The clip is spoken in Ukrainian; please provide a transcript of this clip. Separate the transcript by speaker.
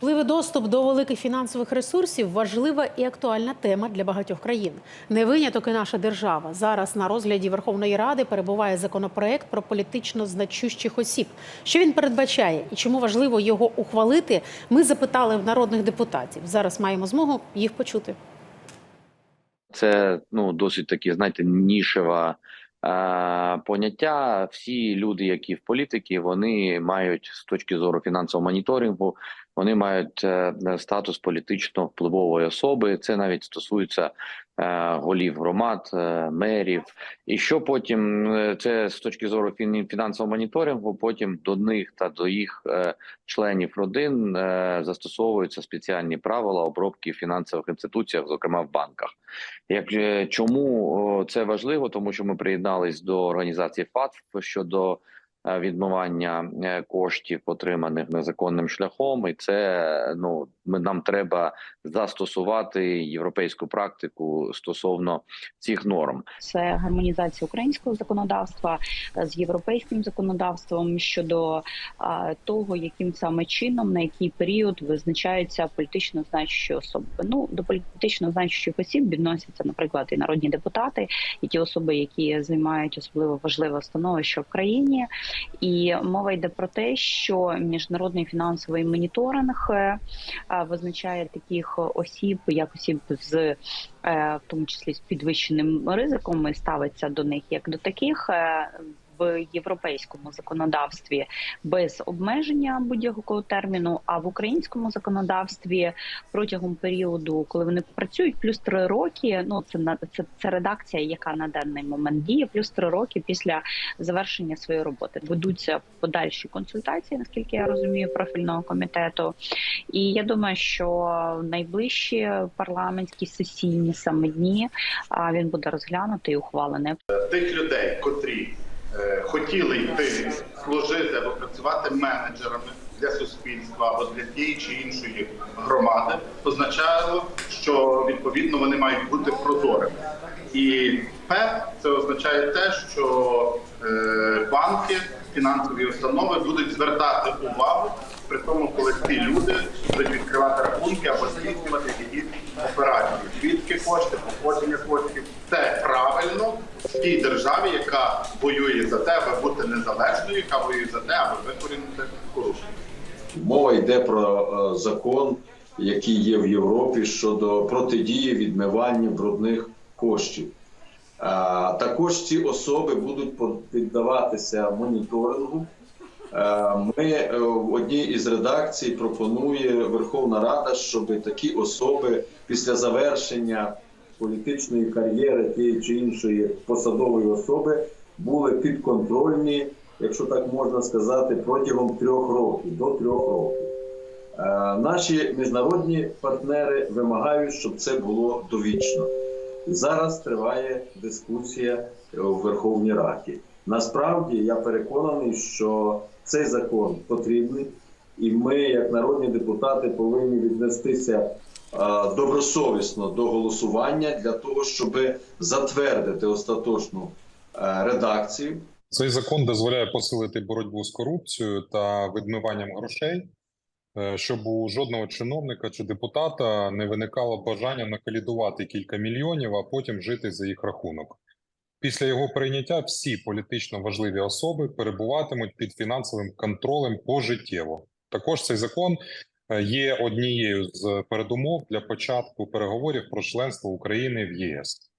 Speaker 1: Впливи доступ до великих фінансових ресурсів важлива і актуальна тема для багатьох країн. Не виняток і наша держава. Зараз на розгляді Верховної Ради перебуває законопроект про політично значущих осіб. Що він передбачає і чому важливо його ухвалити? Ми запитали в народних депутатів. Зараз маємо змогу їх почути.
Speaker 2: Це ну досить такі, знаєте, нішеве е, поняття. Всі люди, які в політиці, вони мають з точки зору фінансового моніторингу, вони мають е, статус політично впливової особи. Це навіть стосується е, голів громад, е, мерів. І що потім це з точки зору фінансового моніторингу, потім до них та до їх членів родин застосовуються спеціальні правила обробки в фінансових інституціях, зокрема в банках. Як чому це важливо? Тому що ми приєднались до організації ФАТФ щодо відмивання е, коштів, отриманих незаконним шляхом, і це ну ми нам треба застосувати європейську практику стосовно цих норм.
Speaker 3: це гармонізація українського законодавства е, з європейським законодавством щодо того, яким саме чином на який період визначаються політично значущі особи. Ну до політично значущих осіб відносяться, наприклад, і народні депутати, і ті особи, які займають особливо важливе становище в країні. І мова йде про те, що міжнародний фінансовий моніторинг е, визначає таких осіб, як осіб з е, в тому числі з підвищеним ризиком, і ставиться до них як до таких. В європейському законодавстві без обмеження будь-якого терміну, а в українському законодавстві протягом періоду, коли вони працюють, плюс три роки. Ну це це, це редакція, яка на даний момент діє, плюс три роки після завершення своєї роботи. Ведуться подальші консультації, наскільки я розумію, профільного комітету. І я думаю, що найближчі парламентські сесійні саме дні він буде розглянутий і ухвалений.
Speaker 4: тих людей, котрі хотіли йти служити або працювати менеджерами для суспільства або для тієї чи іншої громади, означало, що відповідно вони мають бути прозорими. І ПЕП це означає те, що е, банки, фінансові установи будуть звертати увагу при тому, коли ці люди будуть відкривати рахунки або здійснювати якісь операції. Кошти, походження коштів це правильно в тій державі, яка воює за те, аби бути незалежною, яка воює за те, аби викорінити корупцію.
Speaker 5: Мова йде про е, закон, який є в Європі щодо протидії відмиванню брудних коштів. А також ці особи будуть піддаватися моніторингу. Е, Ми е, в одній із редакцій пропонує Верховна Рада, щоб такі особи після завершення політичної кар'єри тієї чи іншої посадової особи були підконтрольні, якщо так можна сказати, протягом трьох років до трьох років. Е, Наші міжнародні партнери вимагають, щоб це було довічно. Зараз триває дискусія у Верховній Раді. Насправді я переконаний, що цей закон потрібний, і ми, як народні депутати, повинні віднестися е, добросовісно до голосування для того, щоб затвердити остаточну е, редакцію.
Speaker 6: Цей закон дозволяє посилити боротьбу з корупцією та відмиванням грошей, е, щоб у жодного чиновника чи депутата не виникало бажання накалідувати кілька мільйонів, а потім жити за їх рахунок. Після його прийняття всі політично важливі особи перебуватимуть під фінансовим контролем пожиттєво. Також цей закон е, є однією з передумов для початку переговорів про членство України в ЄС.